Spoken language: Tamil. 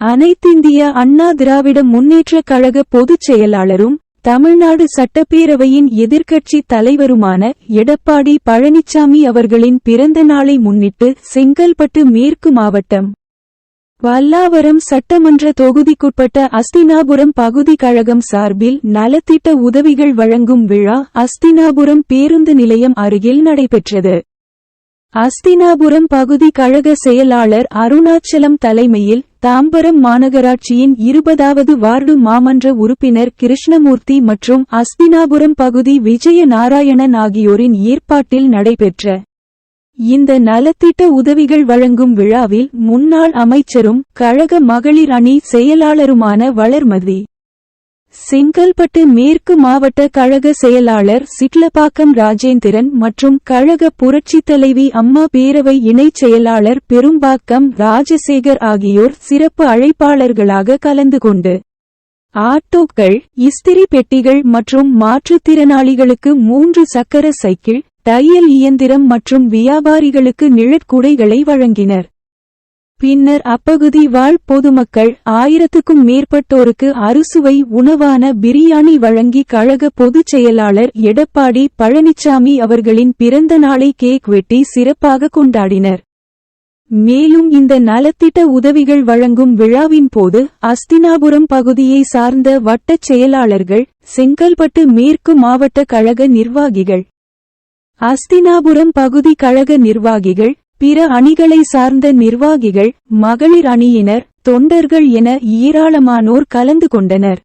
அனைத்திந்திய அண்ணா திராவிட முன்னேற்றக் கழக பொதுச் செயலாளரும் தமிழ்நாடு சட்டப்பேரவையின் எதிர்க்கட்சி தலைவருமான எடப்பாடி பழனிசாமி அவர்களின் பிறந்த நாளை முன்னிட்டு செங்கல்பட்டு மேற்கு மாவட்டம் வல்லாவரம் சட்டமன்ற தொகுதிக்குட்பட்ட அஸ்தினாபுரம் பகுதி கழகம் சார்பில் நலத்திட்ட உதவிகள் வழங்கும் விழா அஸ்தினாபுரம் பேருந்து நிலையம் அருகில் நடைபெற்றது. அஸ்தினாபுரம் பகுதி கழக செயலாளர் அருணாச்சலம் தலைமையில் தாம்பரம் மாநகராட்சியின் இருபதாவது வார்டு மாமன்ற உறுப்பினர் கிருஷ்ணமூர்த்தி மற்றும் அஸ்தினாபுரம் பகுதி விஜய நாராயணன் ஆகியோரின் ஏற்பாட்டில் நடைபெற்ற இந்த நலத்திட்ட உதவிகள் வழங்கும் விழாவில் முன்னாள் அமைச்சரும் கழக மகளிர் அணி செயலாளருமான வளர்மதி செங்கல்பட்டு மேற்கு மாவட்ட கழக செயலாளர் சிட்லப்பாக்கம் ராஜேந்திரன் மற்றும் கழக புரட்சித் தலைவி அம்மா பேரவை இணைச் செயலாளர் பெரும்பாக்கம் ராஜசேகர் ஆகியோர் சிறப்பு அழைப்பாளர்களாக கலந்து கொண்டு ஆட்டோக்கள் இஸ்திரி பெட்டிகள் மற்றும் மாற்றுத்திறனாளிகளுக்கு மூன்று சக்கர சைக்கிள் தையல் இயந்திரம் மற்றும் வியாபாரிகளுக்கு நிழற்குடைகளை வழங்கினர். பின்னர் அப்பகுதி வாழ் பொதுமக்கள் ஆயிரத்துக்கும் மேற்பட்டோருக்கு அறுசுவை உணவான பிரியாணி வழங்கி கழக பொதுச் செயலாளர் எடப்பாடி பழனிசாமி அவர்களின் பிறந்த நாளை கேக் வெட்டி சிறப்பாக கொண்டாடினர். மேலும் இந்த நலத்திட்ட உதவிகள் வழங்கும் விழாவின் போது அஸ்தினாபுரம் பகுதியை சார்ந்த வட்டச் செயலாளர்கள் செங்கல்பட்டு மேற்கு மாவட்ட கழக நிர்வாகிகள் அஸ்தினாபுரம் பகுதி கழக நிர்வாகிகள் பிற அணிகளை சார்ந்த நிர்வாகிகள் மகளிர் அணியினர் தொண்டர்கள் என ஏராளமானோர் கலந்து கொண்டனர்.